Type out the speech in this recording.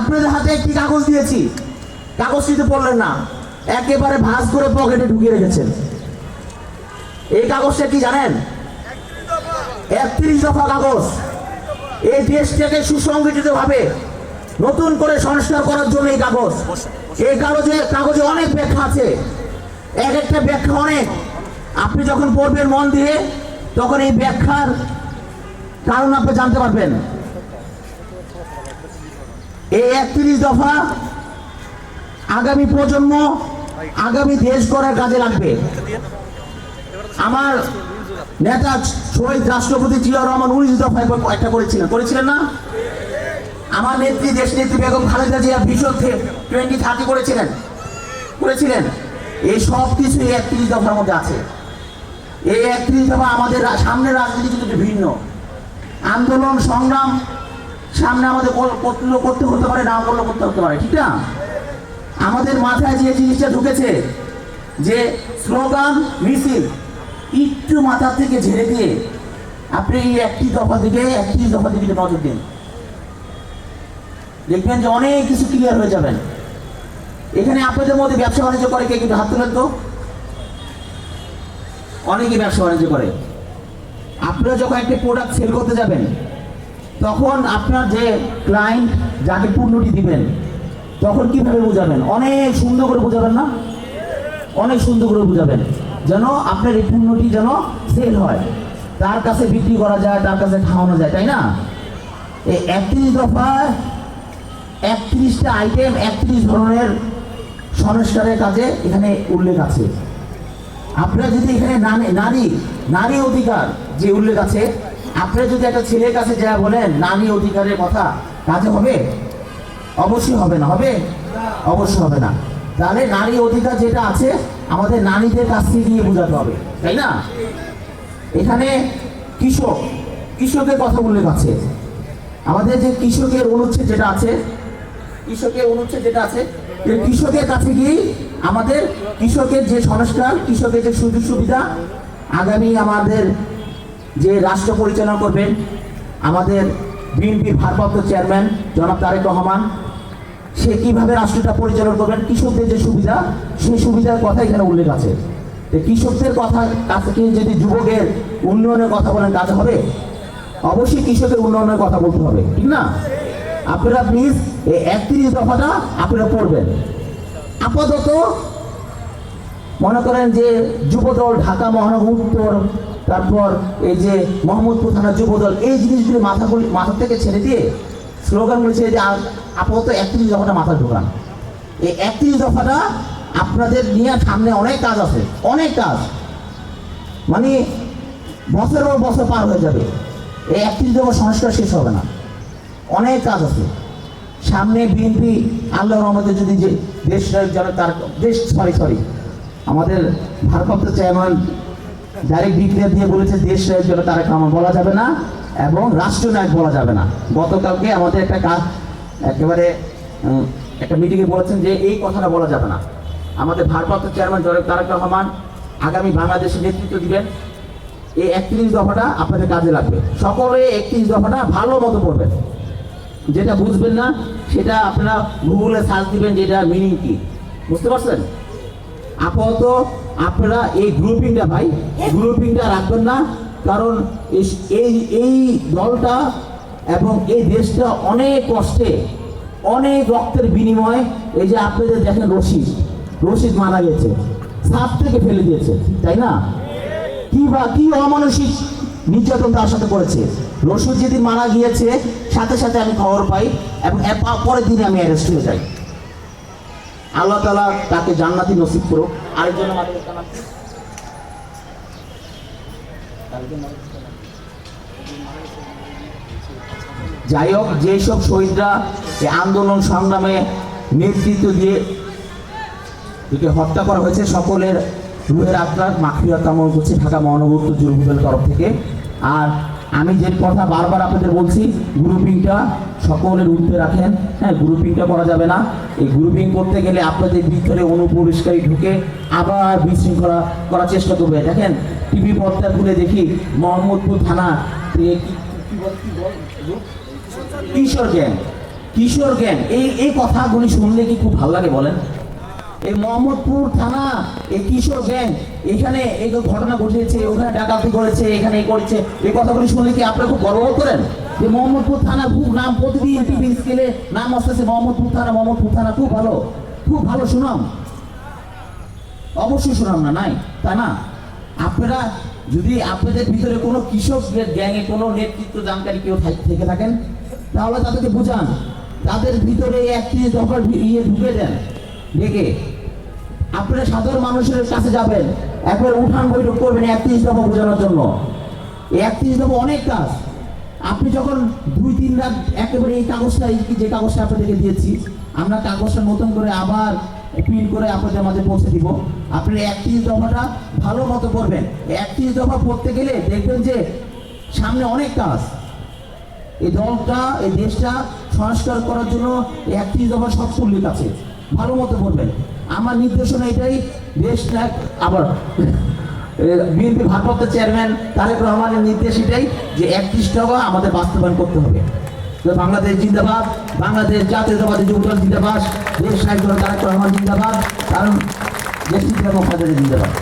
আপনাদের হাতে একটি কাগজ দিয়েছি। কাগজটিতে পড়লেন না। একেবারে ভাঁজ করে পকেটে ঢুকিয়ে রেখেছেন। এই কাগজটা কি জানেন? একত্রিশ দফা কাগজ। এই দেশটাকে সুসংগঠিত ভাবে নতুন করে সংস্কার করার জন্য এই কাগজ। এই কাগজে কাগজে অনেক ব্যাখ্যা আছে। এক একটা ব্যাখ্যা অনেক। আপনি যখন পড়বেন মন দিয়ে, তখন এই ব্যাখ্যার কারণ আপনি জানতে পারবেন। এই একত্রিশ দফা আগামী প্রজন্ম, আগামী দেশ গড়ার কাজে লাগবে। আমার নেতা শহীদ রাষ্ট্রপতি জিয়া রহমান উনিশ দফায় একটা করেছিলেন। করেছিলেন না? আমার নেত্রী দেশ নেত্রী বেগম খালেদা জিয়া ভীষণ টোয়েন্টি থার্টি করেছিলেন। করেছিলেন। এই সব কিছু এই একত্রিশ দফার মধ্যে আছে। এই একত্রিশ দফা আমাদের সামনের রাজনীতি কিন্তু ভিন্ন। আন্দোলন, সংগ্রাম সামনে আমাদের কর- করতে হতে পারে, না করলেও করতে হতে পারে, ঠিক না? আমাদের মাথায় যে জিনিসটা ঢুকেছে, যে স্লোগান, মিছিল, একটু মাথা থেকে ঝেড়ে দিয়ে আপনি এই একটি দফা দিকে, একটি দফা দিকে নজর দিন, দেখবেন যে অনেক কিছু ক্লিয়ার হয়ে যাবেন। এখানে আপনাদের মধ্যে ব্যবসা বাণিজ্য করে কে কিন্তু হাত তোলেন তো? অনেকে ব্যবসা বাণিজ্য করে। আপনারা যখন একটা প্রোডাক্ট সেল করতে যাবেন তখন আপনার যে ক্লায়েন্ট যাকে পণ্যটি দিবেন, তখন কীভাবে বুঝাবেন? অনেক সুন্দর করে বুঝাবেন না? অনেক সুন্দর করে বুঝাবেন। যেন আপনার এই পণ্যটি যেন সেল হয়। তার কাছে বিক্রি করা যায়, তার কাছে খাওয়ানো যায়, তাই না? এই একত্রিশ দফায় একত্রিশটা আইটেম একত্রিশ ধরনের সংস্কারের কাজে এখানে উল্লেখ আছে। আপনারা যদি এখানে নারী নারী অধিকার যে উল্লেখ আছে আপনারা যদি একটা ছেলের কাছে যা বলেন নারী অধিকারের কথা কাজে হবে? অবশ্যই হবে না, হবে? অবশ্যই হবে না। তাহলে নারী অধিকার যেটা আছে, আমাদের নারীদের কাছ থেকে গিয়ে বোঝাতে হবে, তাই না? এখানে কৃষক, কৃষকের কথা উল্লেখ আছে। আমাদের যে কৃষকের অনুচ্ছেদ যেটা আছে, কৃষকের অনুচ্ছেদ যেটা আছে কৃষকের কাছে গিয়েই আমাদের কৃষকের যে সংস্কার, কৃষকের যে সুযোগ সুবিধা, আগামী আমাদের যে রাষ্ট্র পরিচালনা করবেন আমাদের বিএনপির ভারপ্রাপ্ত চেয়ারম্যান জনাব তারেক রহমান। সে কীভাবে রাষ্ট্রটা পরিচালনা করবেন, কৃষকদের যে সুবিধা, সেই সুবিধার কথা এখানে উল্লেখ আছে। কৃষকদের কথা কাছে যদি যুবকের উন্নয়নের কথা বলেন কাজ হবে? অবশ্যই কৃষকের উন্নয়নের কথা বলতে হবে, ঠিক না? আপনারা প্লিজ এই একত্রিশ দফাটা আপনারা পড়বেন। আপাতত মনে করেন যে যুবদল ঢাকা মহানগর উত্তর তারপর এই যে মোহাম্মদপুর থানা যুবদল, এই জিনিসগুলি মাথাগুলি মাথা থেকে ছেড়ে দিয়ে স্লোগানগুলি ছেড়ে আ- আপাতত একত্রিশ দফাটা মাথা ঢোকান। এই একত্রিশ দফাটা আপনাদের নিয়ে সামনে অনেক কাজ আছে, অনেক কাজ। মানে বছরের পর বছর পার হয়ে যাবে। এই একত্রিশ দফা সংস্কার শেষ হবে না। অনেক কাজ আছে। সামনে বিএনপি, আল্লাহ রহমতে যদি যে দেশ যেন তার দেশ সরি সরি আমাদের ভারপ্রাপ্ত চেয়ারম্যান ডাইরেক্ট ডিক্লেয়ার দিয়ে বলেছে দেশ নায়ক যেন তারা কামা বলা যাবে না এবং রাষ্ট্রনায়ক বলা যাবে না। গতকালকে আমাদের একটা কাজ একেবারে একটা মিটিংয়ে বলেছেন যে এই কথাটা বলা যাবে না। আমাদের ভারপ্রাপ্ত চেয়ারম্যান জনাব তারেক রহমান আগামী বাংলাদেশের নেতৃত্ব দিবেন। এই একত্রিশ দফাটা আপনাদের কাজে লাগবে। সকলে একত্রিশ দফাটা ভালো মতো পড়বেন। যেটা বুঝবেন না, সেটা আপনারা গুগলে সার্চ দিবেন যেটা মিনিং কি। বুঝতে পারছেন? আপাতত আপনারা এই গ্রুপিংটা ভাই গ্রুপিংটা রাখবেন না কারণ এই এই দলটা এবং এই দেশটা অনেক কষ্টে অনেক রক্তের বিনিময়ে এই যে আপনাদের দেখেন রশিদ রশিদ মারা গেছে সাপ থেকে ফেলে দিয়েছে তাই না? কি বা কি অমানসিক নির্যাতন তার সাথে করেছে? রসুদ যেদিন মারা গিয়েছে সাথে সাথে আমি খবর পাই এবং পরের দিনে আমি অ্যারেস্ট হয়ে যাই। আল্লাহ তালা তাকে জান্নাতি নসিব করো আরেকজন? যাই হোক যেসব শহীদরা আন্দোলন সংগ্রামে নেতৃত্ব দিয়ে হত্যা করা হয়েছে, সকলের রুহের আত্মার মাখিয়া কামন করছে ঢাকা মহানগর উত্তর তরফ থেকে আর আমি যে কথা বারবার আপনাদের বলছি গ্রুপিংটা সকলের উঠতে রাখেন। হ্যাঁ গ্রুপিংটা করা যাবে না। এই গ্রুপিং করতে গেলে আপনাদের ভিতরে অনুপরিষ্কারী ঢুকে আবার বিশৃঙ্খলা করার চেষ্টা করবে। দেখেন টিভি পর্দা খুলে দেখি, মোহাম্মদপুর থানা? কিশোর গ্যাং কিশোর গ্যাং। এই এই কথাগুলি শুনলে কি খুব ভালো লাগে বলেন? এই মোহাম্মদপুর থানা, এই কিশোর গ্যাং এখানে এই ঘটনা ঘটিয়েছে ওখানে ডাকাতি করেছে, এখানে করেছে। এই কথাগুলি শুনলে কি আপনারা খুব গর্ব করেন? যে মোহাম্মদপুর থানা খুব নাম প্রতিদিন টিভি স্কেলে নাম আসতেছে মোহাম্মদপুর থানা মোহাম্মদপুর থানা, খুব ভালো খুব ভালো সুনাম। অবশ্যই শোনাম না, নাই তাই না? আপনারা যদি আপনাদের ভিতরে কোনো কৃষক গ্যাংয়ে কোনো নেতৃত্ব জানকারী কেউ থাক- থেকে থাকেন, তাহলে তাদেরকে বোঝান। তাদের ভিতরে দফার ভি- ইয়ে ঢুকে দেন, ডেকে। আপনারা সাধারণ মানুষের কাছে যাবেন, একবার উঠান বৈঠক করবেন একত্রিশ দফা বোঝানোর জন্য। একত্রিশ দফা অনেক কাজ। আপনি যখন দুই, তিন রাত একেবারে এই কাগজটা যে কাগজটা আপনাদেরকে দিয়েছি, আমরা কাগজটা নতুন করে আবার প্রিন্ট করে আপনাদের মাঝে পৌঁছে দিব। আপনি একত্রিশ দফাটা ভালো মতো করবেন। একত্রিশ দফা পড়তে গেলে দেখবেন যে সামনে অনেক কাজ। এই দলটা, এই দেশটা সংস্কার করার জন্য একত্রিশ দফা সব উল্লেখ আছে ভালো মতো করবেন। আমার নির্দেশনা এটাই, দেশ নায়ক আবার বিএনপি ভারপ্রাপ্ত চেয়ারম্যান তারেক রহমানের নির্দেশ এটাই যে একত্রিশ টাকা আমাদের বাস্তবায়ন করতে হবে। বাংলাদেশ জিন্দাবাদ, বাংলাদেশ জাতীয়তাবাদী যুবদল জিন্দাবাদ, দেশ সাহিত্য তারেক রহমান জিন্দাবাদ, কারণ দেশ জিন্দাবাদ জিন্দাবাদ।